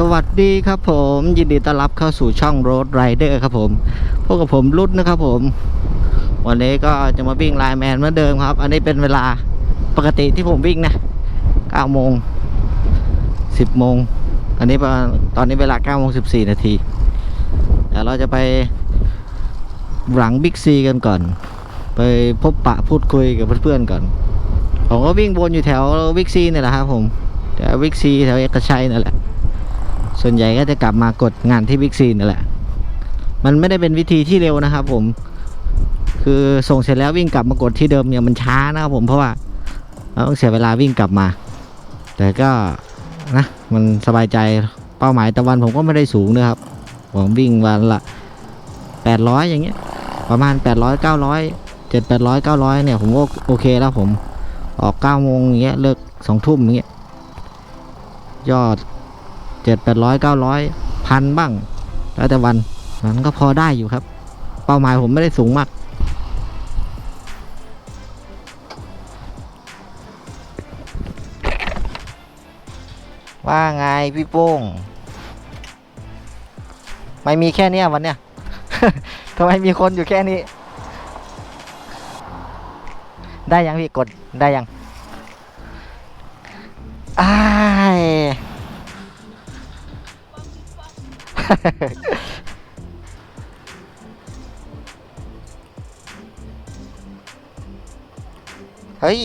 สวัสดีครับผมยินดีต้อนรับเข้าสู่ช่อง Road Rider ครับผมพวกกับผมรุ่นนะครับผม วันนี้ก็จะมาวิ่งไลน์แมนเหมือนเดิมครับ อันนี้เป็นเวลาปกติที่ผมวิ่งนะ9โมง10โมงอันนี้ตอนนี้เวลา9โมง14 นาทีเดี๋ยวเราจะไปหลังบิ๊กซีกันก่อน ไปพบปะพูดคุยกับเพื่อนๆก่อนผมก็วิ่งวนอยู่แถววิกซีนี่แหละครับผมแถววิกซีแถวเอกชัยนั่นแหละ ส่วนใหญ่ก็จะกลับมากดงานที่วิกซีนั่นแหละ มันไม่ได้เป็นวิธีที่เร็วนะครับผม คือส่งเสร็จแล้ววิ่งกลับมากดที่เดิมเนี่ยมันช้านะครับผมเพราะว่าเราต้องเสียเวลาวิ่งกลับมา แต่ก็นะมันสบายใจเป้าหมายตะวันผมก็ไม่ได้สูงนะครับ ผมวิ่งวันละ 800 อย่างเงี้ย ประมาณ 800 900 7 800 900 เนี่ยผมก็โอเคแล้วผมออก9โมงอย่างเงี้ยเลิก2ทุ่มอย่างเงี้ยยอด 7 800 900พันบ้าง แล้วแต่วันมันก็พอได้อยู่ครับ เป้าหมายผมไม่ได้สูงมาก ว่าไงพี่โป้ง ไม่มีแค่เนี้ยวันเนี้ย ทำไมมีคนอยู่แค่นี้ ได้ยังพี่กดได้ยังอ้าย เฮ้ย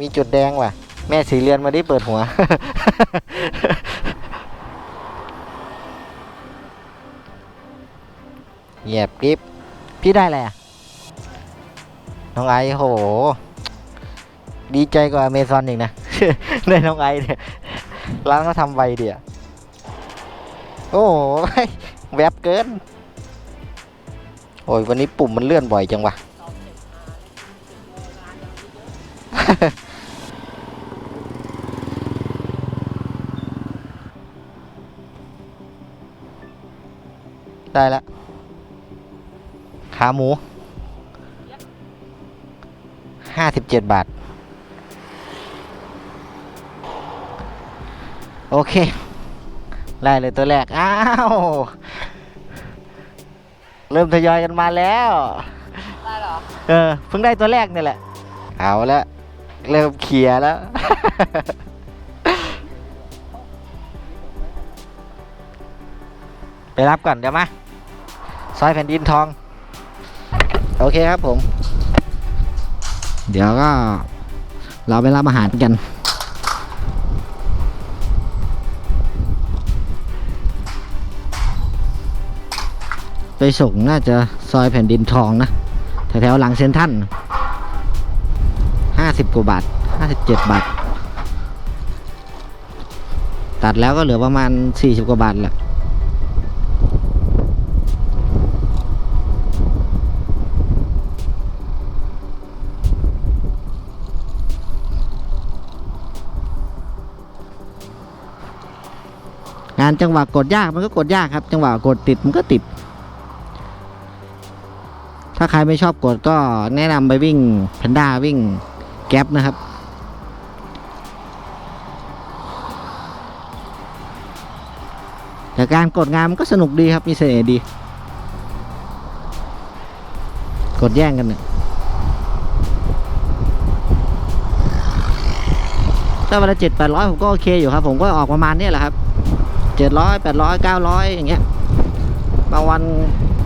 มีจุดแดงว่ะ แม่สีเรือนมาไดิเปิดหัว เหยียบกริบพี่ได้อะไรอะ น้องไอโห ดีใจกว่าอเมซอนอีกนะ ได้น้องไอเนี่ย ร้านเขาทำไวเดียว โอ้โหแวบเกิน โอ้ยวันนี้ปุ่มมันเลื่อนบ่อยจังวะได้แล้วขาหมูห้าสิบเจ็ดบาท โอเค ได้เลยตัวแรก อ้าว เริ่มทยอยกันมาแล้ว ได้เหรอ เออ เพิ่งได้ตัวแรกนี่แหละ เอาแล้วเริ่มเคลียร์แล้ว ไปรับก่อนเดี๋ยวมาซอยแผ่นดินทอง โอเคครับผม เดี๋ยวก็ เราไปรับอาหารกัน ไปส่งน่าจะซอยแผ่นดินทองนะ แถวๆหลังเซนทันห้าสิบกว่าบาทห้าสิบเจ็ดบาท ตัดแล้วก็เหลือประมาณสี่สิบกว่าบาทแหละงานจังหวะกดยากมันก็กดยากครับ จังหวะกดติดมันก็ติด ถ้าใครไม่ชอบกดก็แนะนำไปวิ่งแพนด้าวิ่งแก๊ปนะครับ แต่การกดงานมันก็สนุกดีครับมีเสน่ห์ดี กดแย่งกันเนี่ยถ้าเวลาเจ็ดแปดร้อยผมก็โอเคอยู่ครับ ผมก็ออกประมาณนี้แหละครับเจ็ดร้อยแปดร้อยเก้าร้อยอย่างเงี้ยบางวัน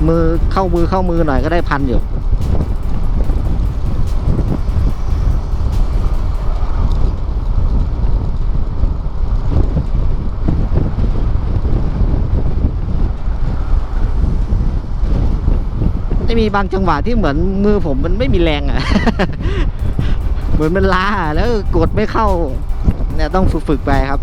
มือเข้ามือเข้ามือหน่อยก็ได้พันอยู่ไม่มีบางจังหวะที่เหมือนมือผมมันไม่มีแรงอะ่ะ เหมือนมันล้าแล้วกดไม่เข้า เนี่ยต้องฝึกๆไปครับ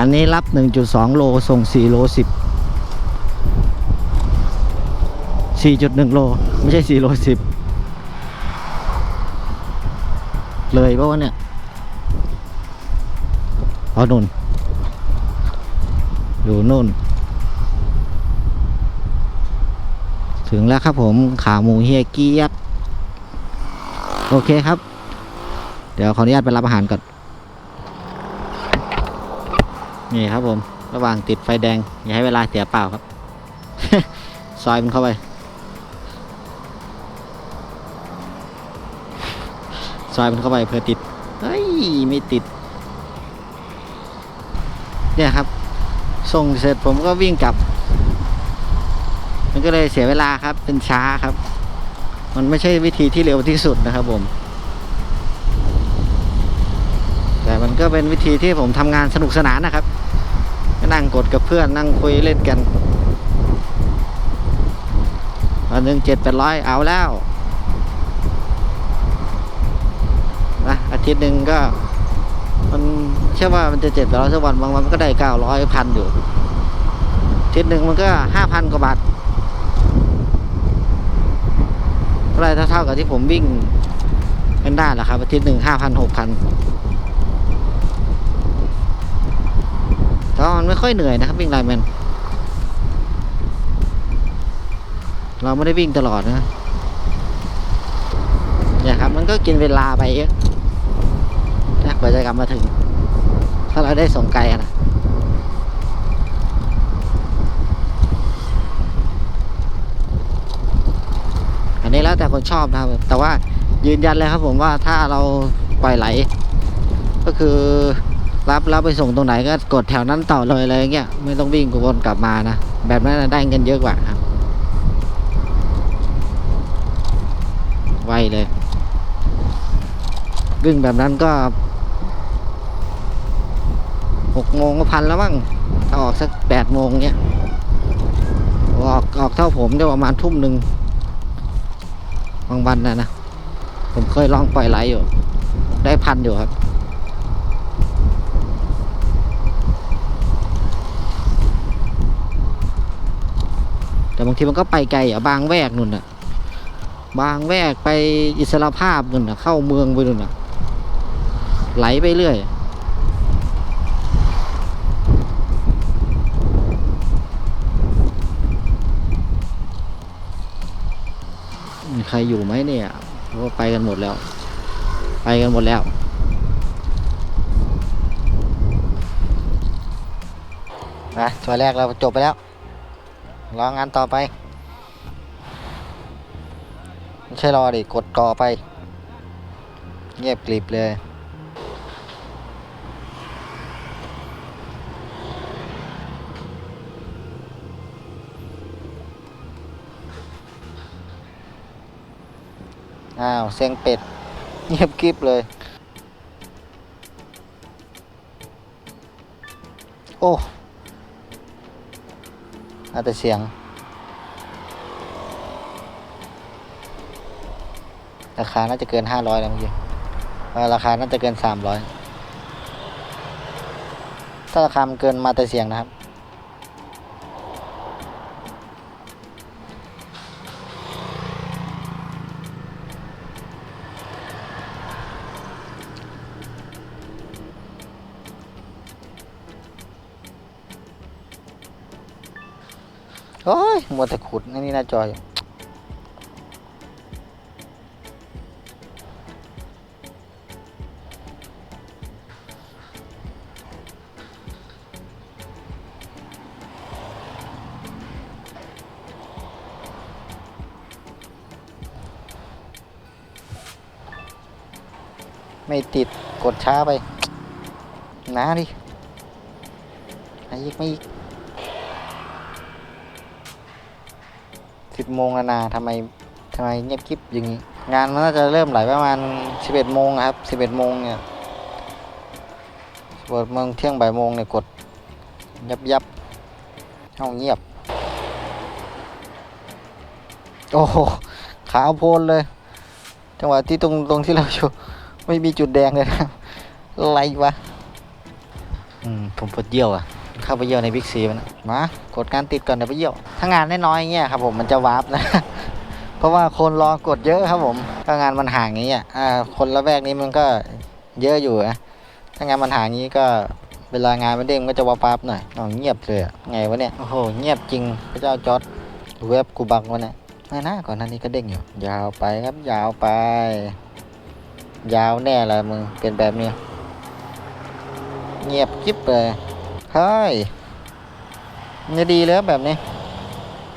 งานนี้รับ 1.2 โล ส่ง 4 โล 10 4.1 โล ไม่ใช่ 4 โล 10 เลยปะวะเนี่ยอ๋อนุ่นอยู่นู่น ถึงแล้วครับผม ขาหมูเฮียเกียกโอเคครับ เดี๋ยวขออนุญาตไปรับอาหารก่อน นี่ครับผม ระหว่างติดไฟแดง อย่าให้เวลาเสียเปล่าครับ ซอยมันเข้าไป ซอยมันเข้าไปเพื่อติด เฮ้ย ไม่ติด เนี่ยครับ ส่งเสร็จผมก็วิ่งกลับ มันก็เลยเสียเวลาครับ เป็นช้าครับ มันไม่ใช่วิธีที่เร็วที่สุดนะครับผมแต่มันก็เป็นวิธีที่ผมทำงานสนุกสนานนะครับ นั่งกดกับเพื่อนนั่งคุยเล่นกันวันหนึ่งเจ็ดแปดร้อยเอาแล้วนะอาทิตย์หนึ่งก็ มันเชื่อว่ามันจะเจ็ดแปดร้อยสักวันบางวันมันก็ได้เก้าร้อยพันอยู่อาทิตย์หนึ่งมันก็ห้าพันกว่าบาทเท่าไหรเท่าๆกับที่ผมวิ่งกันได้แหละครับอาทิตย์หนึ่งห้าพันหกพัน แต่ว่ามันไม่ค่อยเหนื่อยนะครับวิ่งไลแมนเราไม่ได้วิ่งตลอดนะเนี่ยครับมันก็กินเวลาไปเยอะนะกว่าจะกลับมาถึง ถ้าเราได้ส่งไกลนะอันนี้แล้วแต่คนชอบนะครับ แต่ว่ายืนยันเลยครับผมว่าถ้าเราปล่อยไหล ก็คือ รับรับไปส่งตรงไหนก็กดแถวนั้นต่อเลยอะไรเงี้ยไม่ต้องวิ่งกวนกลับมานะ แบบนั้นได้เงินเยอะกว่าครับไวเลยวิ่งแบบนั้นก็หกโมงก็พันแล้วมั้งถ้าออกสักแปดโมงเนี้ยออกออกเท่าผมได้ประมาณทุ่มหนึ่งบางวันนะนะ ผมเคยลองปล่อยไหลอยู่ ได้พันอยู่ครับ แต่บางทีมันก็ไปไกลอะบางแวกนู่นอะ บางแวกไปอิสรภาพนู่นอะ เข้าเมืองไปนู่นอะ ไหลไปเรื่อยมีใครอยู่ไหมเนี่ยเพราะว่าไปกันหมดแล้ว ไปกันหมดแล้วนะตัวแรกเราจบไปแล้ว รองานต่อไป ไม่ใช่รอดิ กดก่อไป เงียบกริบเลย อ้าวเสียงเป็ด เงียบกริบเลย โอ้ เอาแต่เสียง ราคาน่าจะเกินห้าร้อยแล้วเมื่อกี้ราคาน่าจะเกินสามร้อยถ้าราคามันเกินมาแต่เสียงนะครับ โอ้ยมัวแต่ขุดนี่นี่หน้าจอยไม่ติดกดช้าไปนะดิไม่อีกไม่อีก บโมงแล้วนะทำไมทำไมเงียบกริบอย่างนี้ งานมันน่าจะเริ่มไหลประมาณสิบเอ็ดโมงครับสิบเอ็ดโมงเนี่ยเปิดโมงเที่ยงบ่ายโมงเนี่ยกด ยับยับห้องเงียบ โอ้โหขาวโพลนเลย จังหวะที่ตรงตรงที่เราอยู่ไม่มีจุดแดงเลยนะครับอะไรวะ อืม ผมปวดเยี่ยวอะ เข้าไปเยี่ยวในบิ๊กซีมันะมากดการติดก่อนเดี๋ยวไปเยี่ยว ถ้างานน้อยๆอย่างเงี้ยครับผมมันจะวาร์ปนะ เพราะว่าคนรอกดเยอะครับผมถ้างานมันห่างอย่างเงี้ยอ่าคนละแวกนี้มันก็เยอะอยู่นะถ้างานมันห่างอย่างงี้ก็เวลางานมันเด้งมันก็จะวาร์ปหน่อยอ๋อเงียบเลยไงวะเนี่ยโอ้โหเงียบจริงพระเจ้าจอร์ดเว็บกูบักวะเนี่ยไม่น่าก่อนหน้านี้ก็เด้งอยู่ ยาวไปครับยาวไป ยาวแน่เลยมึงเป็นแบบนี้ เงียบกิ๊บเลย เฮ้ยมันจะดีเลยครับแบบนี้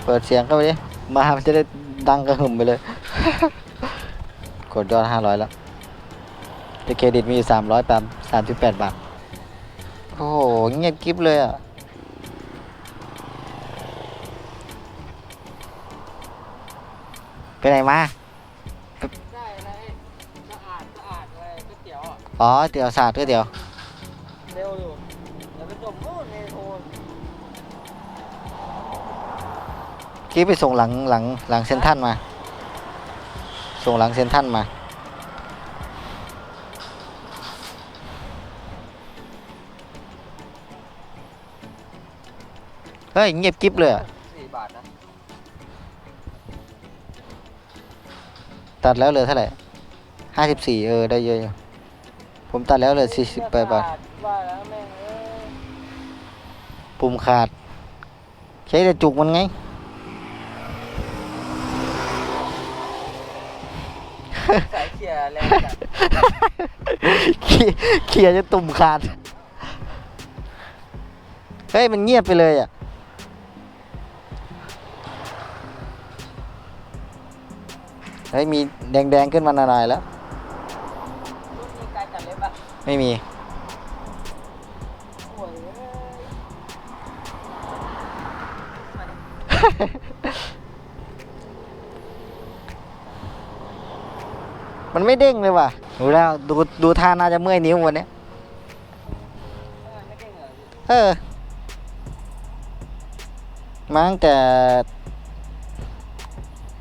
เปิดเสียงเข้าไปดิ มา มันจะได้ดังกระหึ่มไปเลย กดยอดห้าร้อยแล้วแต่เครดิตมีอยู่สามร้อยแปดสามสิบแปดบาท โอ้โห เงียบกิ๊บเลยอะ ไปไหนมาได้อะไรสะอาดสะอาดเลยก๋วยเตี๋ยวอะอ๋อ เตี๋ยวสาดก็เดี๋ยว เร็วอยู่ กี้ไปส่งหลังหลังหลังเซนทรันมา ส่งหลังเซนทรันมาเฮ้ยเงียบกิ๊บเลยอะสี่บาทนะตัดแล้วเหลือเท่าไหร่ห้าสิบสี่เออได้เยอะอยู่ผมตัดแล้วเหลือสี่สิบแปดบาท ว่าแล้วแม่งเอ้ย ปุ่มขาด ใช้แต่จุกมันไง สายเขี่ยแรงจัดเขี่ยเขี่ยจะตุ่มขาด เฮ้ย มันเงียบไปเลยอะ เฮ้ย มีแดงๆขึ้นมาหน่อยๆแล้วรุ่นนี้ไกลจัดเลยปะไม่มี มันไม่เด้งเลยว่ะดูแล้วดูดูท่าน่าจะเมื่อยนิ้ววันนี้เออมาตั้งแต่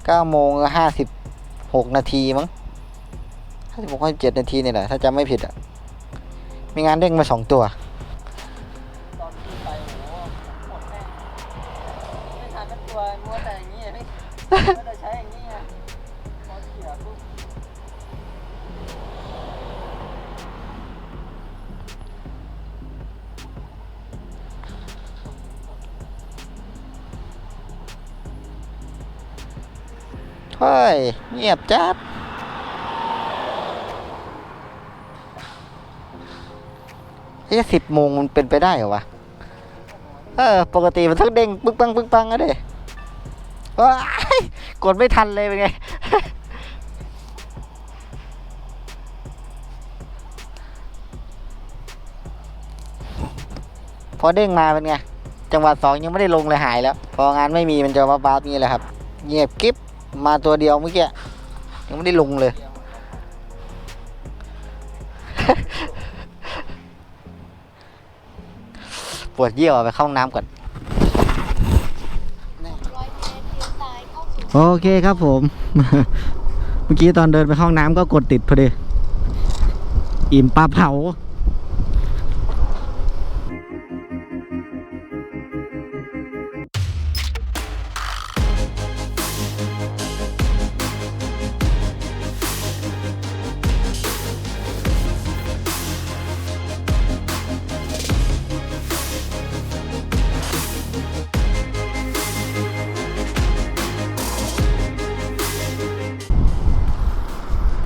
เก้าโมงห้าสิบหกนาทีมั้งห้าสิบหกห้าสิบเจ็ดนาทีนี่แหละ ถ้าจำไม่ผิดอะ มีงานเด้งมาสองตัวตอนที่ไปโอ้โหหมดแม่ไม่ทันตัวมัวแต่อย่างนี้อะพี่มัวแต่ใช้อย่างนี้อะพอเขี่ยปุ๊บ เฮ้ย เงียบจัดเฮ้ยสิบโมงมันเป็นไปได้เหรอวะ เออ ปกติมันต้องเด้งปึ๊กปังปึ๊กปังอะเด้ว้ายกดไม่ทันเลยเป็นไง พอเด้งมาเป็นไง จังหวะสองยังไม่ได้ลงเลยหายแล้ว พองานไม่มีมันจะบ้าบ้าๆนี่แหละครับ เงียบกิ๊บ มาตัวเดียวเมื่อกี้ยังไม่ได้ลงเลย ปวดเยี่ยวไปเข้าห้องน้ำก่อน โอเคครับผม เมื่อกี้ตอนเดินไปห้องน้ำก็กดติดพอดี อิ่มปลาเผา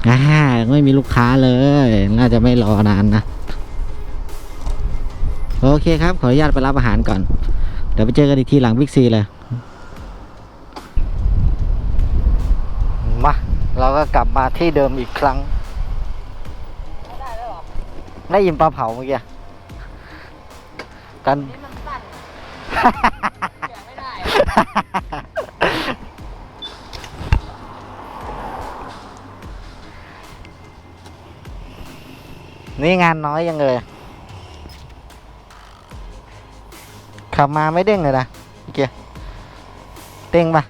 อ่าไม่มีลูกค้าเลย น่าจะไม่รอนานนะ โอเคครับ ขออนุญาตไปรับอาหารก่อน เดี๋ยวไปเจอกันอีกทีหลังบิ๊กซีเลยมาเราก็กลับมาที่เดิมอีกครั้งไม่ได้แล้วเหรอได้ยินปลาเผาเมื่อกี้กัน นี่มันสั้นเขี่ยไม่ได้ นี่งานน้อยยังเลยขับมาไม่เด้งเลยนะเมื่อกี้เด้งปะ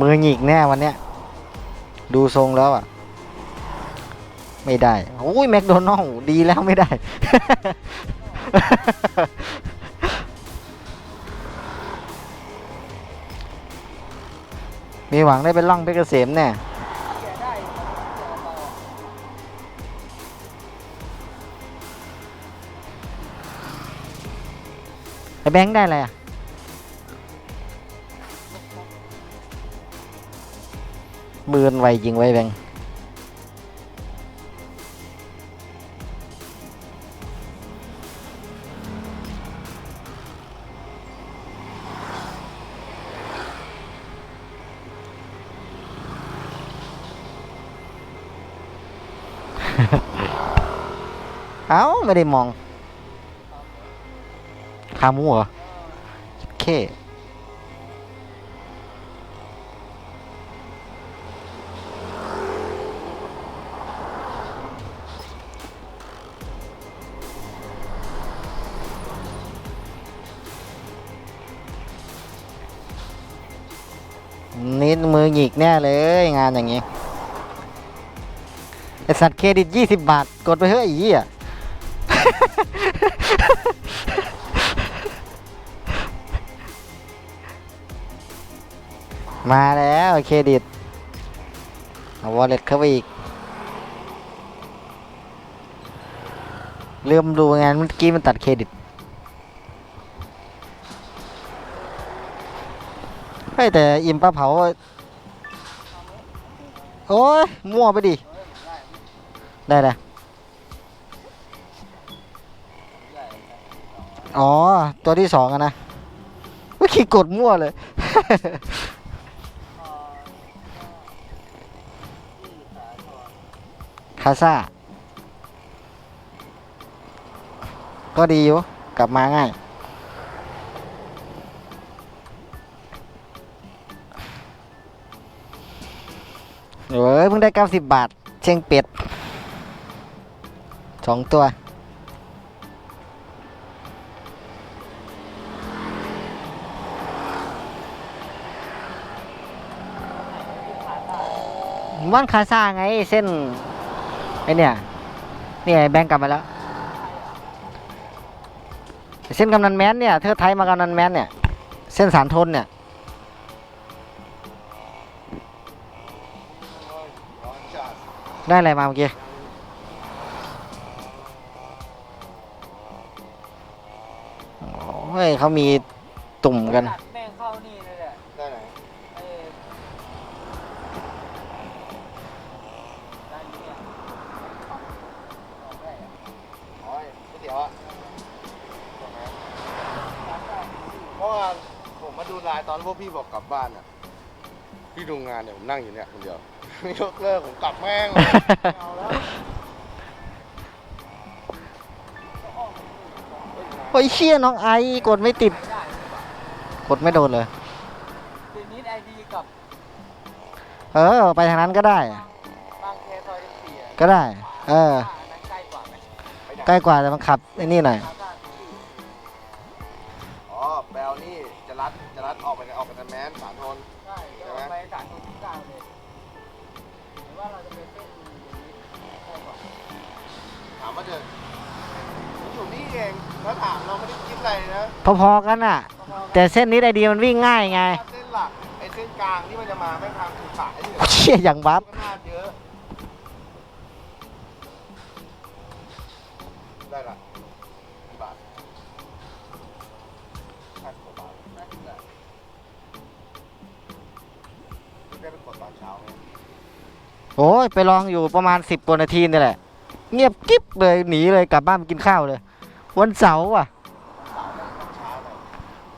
มือหงิกแน่วันเนี้ย ดูทรงแล้วอะ ไม่ได้ โอ้ยแมคโดนัลล์ดีแล้วไม่ได้ มีหวังได้เป็นล่องเพชรเกษมแน่ไอแบงค์ได้อะไรอะมือนไวจริงไว้แบงค์ เอ้า ไม่ได้มองขามูเหรอเคนิดมือหงิกแน่เลยงานอย่างงี้ ไอสัตว์เครดิต 20 บาท กดไปเฮ้ยไอ้เหี้ยมาแล้วเครดิตเอาวอลเล็ตเข้าไปอีก เริ่มดูงานเมื่อกี้มันตัดเครดิตเฮ้ยแต่อิมปลาเผา โอ้ยมั่วไปดิ ได้เลยอ๋อ ตัวที่สองอะนะเมื่อกี้กดมั่วเลย คาซาก็ดีอยู่ กลับมาง่ายเอ้ยเพิ่งได้ 90 บาท เชียงเป็ด องตัวว่านคาซ่าไงเส้นไอเนี่ยนี่ไงแบงค์กลับมาแล้ว เส้นกำนันแมนเนี่ยเธอไทยมากำนันแมนเนี่ย เส้นสารทนเนี่ยได้อะไรมาเมื่อกี้ เขามีตุ่มกัน ตัดแม่งเข้านี่เลยแหละได้ไหนไอ้ร้านนี้อะออกได้อะอ๋อก๋วยเตี๋ยวอะร้านได้เพราะว่าผมมาดูไลน์ตอนพวกพี่บอกกลับบ้านอะ พี่ดูงานเนี่ยผมนั่งอยู่เนี่ยคนเดียวไม่ยกเลิกผมกลับแม่งเลยไม่เอาแล้ว อ้ยเชี่ยน้องไอกดไม่ติด กดไม่โดนเลย ทีนี้ไอดีกับเออ ไปทางนั้นก็ได้ บางเคซอยสี่ยก็ได้ เออ อันนั้นใกล้กว่าไหมใกล้กว่าแต่มันขับไอ้นี่หน่อย แล้วก็ที่อ๋อแบลนี่จะรัดจะรัดออกไปออกไปทางแมนสามทน ใช่เดี๋ยวไปสถานที่ก้าเลยหรือว่าเราจะไปเส้นอย่างนี้ใกล้กว่าถามว่าเดินมันอยู่นี่เอง แล้วถามเราไม่ได้คิดอะไรนะพอๆกันอะ แต่เส้นนี้ไอเดียมันวิ่งง่ายไงถ้าเส้นหลักไอ้เส้นกลางที่มันจะมาไม่ทางสุสายเนี่ยเชี่ยอย่างบัฟก็น่าเยอะได้ละกี่บาทห้าสิบกว่าบาทน่าจะได้ไปกดตอนเช้าไงโอ้ยไปลองอยู่ประมาณสิบกว่านาทีนี่แหละ เงียบกิ๊บเลยหนีเลยกลับบ้านไปกินข้าวเลย วันเสาร์อะ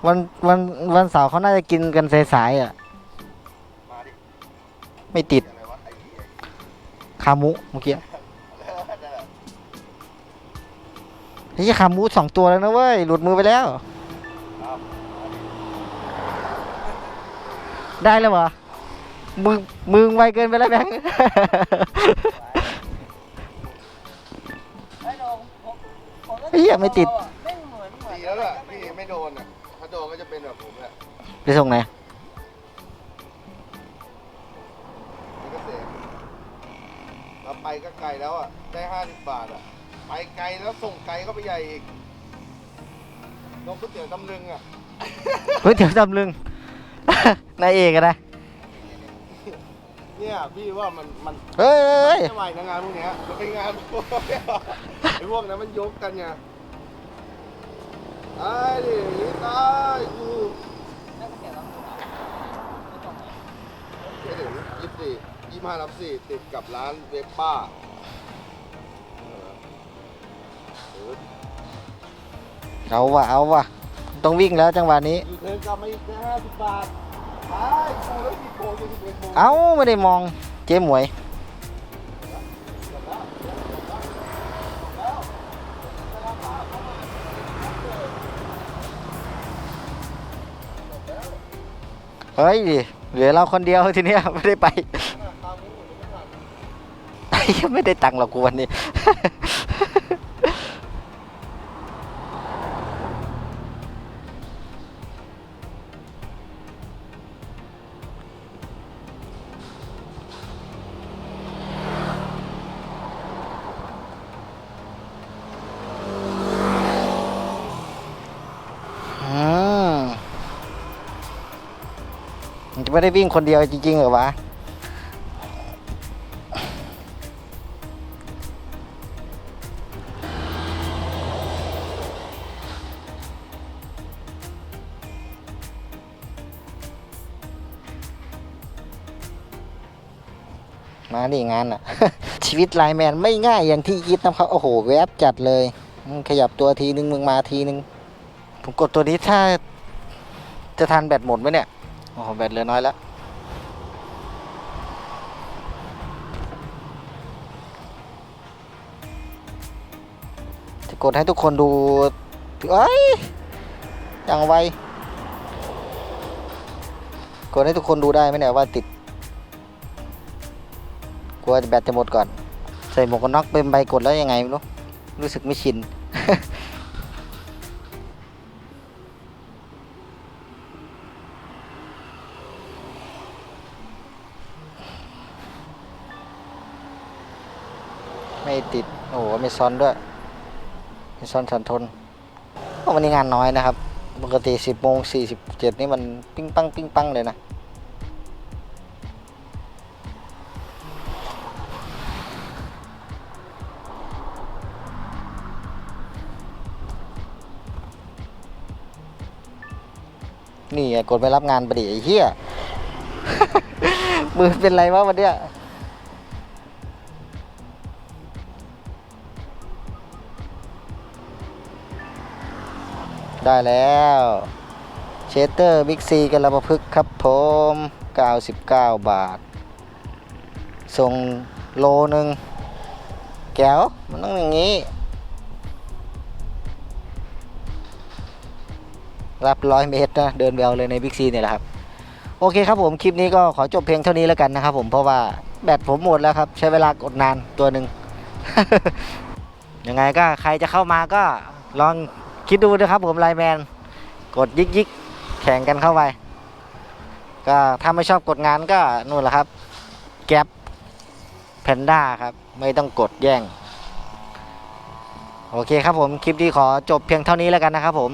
วันวันวันเสาร์เขาน่าจะกินกันสายๆอะ ไม่ติดอะไรวะไอ้เหี้ยคามุเมื่อกี้นั่นแหละไอ้คามุสองตัวแล้วนะเว้ย หลุดมือไปแล้ว ได้แล้วเหรอมึงมึงไวเกินไปแล้วแบงค์ ไม่ติดไม่เหมือนเหมือนดีแล้วล่ะพี่ไม่โดนอะถ้าโดนก็จะเป็นแบบผมแหละไปส่งไหนนี่ก็เสร็จแล้วไปก็ไกลแล้วอะได้ห้าสิบบาทอะไปไกลแล้วส่งไกลเข้าไปใหญ่อีกนกก๋วยเตี๋ยวตำลึงอะก๋วยเตี๋ยวตำลึง นายเอกอะนะเนี่ยพี่ว่ามันมันเฮ้ยเฮ้ยเฮ้ยไม่ไหวนะงานพวกเนี้ยมันเป็นงานพวกไอ้พวกนั้นมันยกกันไงตา ยดิตายกูนั่นก็เสียแล้วไม่ตรงไหนไม่ถึงยี่สิบสี่ยี่ห้านับสี่ติดกับร้านเวปป้าเอาวะเอาวะต้องวิ่งแล้วจังหวะนี้ ยูเทิร์นกลับมาอีกแค่ห้าสิบบาทไปกูแล้วกี่โมงกูสิบเอ็ดโมงเอาไม่ได้มองเจ๊หมวย เฮ้ยเหลือเราคนเดียวทีเนี้ยไม่ได้ไปไอ้เหี้ยไม่ได้ตังค์หรอกกูวันนี้ ไม่ได้วิ่งคนเดียวจริงๆเหรอวะมาดิงานอะ ชีวิตไลแมนไม่ง่ายอย่างที่คิดนะครับ โอ้โห แวบจัดเลย ขยับตัวทีนึงมึงมาทีนึง ผมกดตัวนี้ถ้า จะทันแบตหมดไหมเนี่ย โอ้โหแบตเหลือน้อยแล้วจะกดให้ทุกคนดูเอ้ยอย่างไว กดให้ทุกคนดูได้ไหมเนี่ยว่าติด กลัวแบตจะหมดก่อน ใส่หมวกกันน็อกเป็นใบกดแล้วยังไงไม่รู้ รู้สึกไม่ชิน ไม่ติด โอ้โหไม่ซ้อนด้วยไม่ซ้อนสันทนวันนี้งานน้อยนะครับ ปกติสิบโมงสี่สิบเจ็ดนี่มันปิ้งปังปิ้งปังเลยนะนี่ไงกดไปรับงานประดิไอ้เหี้ยมือเป็นไรวะวันเนี้ย ได้แล้วเชสเตอร์บิ๊กซีกันละประพฤกครับผม 99 บาท ส่งโลหนึ่งแก้วมันต้องอย่างนี้ รับร้อยเมตรนะ เดินเบลเลยในบิ๊กซีเนี่ยแหละครับ โอเคครับผมคลิปนี้ก็ขอจบเพียงเท่านี้แล้วกันนะครับผมเพราะว่าแบตผมหมดแล้วครับ ใช้เวลากดนานตัวหนึ่งยังไงก็ใครจะเข้ามาก็ลอง คิดดูนะครับผมไลแมน กดยิกยิกแข่งกันเข้าไป ก็ถ้าไม่ชอบกดงานก็นู่นแหละครับ แก๊ปแพนด้าครับ ไม่ต้องกดแย่ง โอเคครับผม คลิปนี้ขอจบเพียงเท่านี้แล้วกันนะครับผม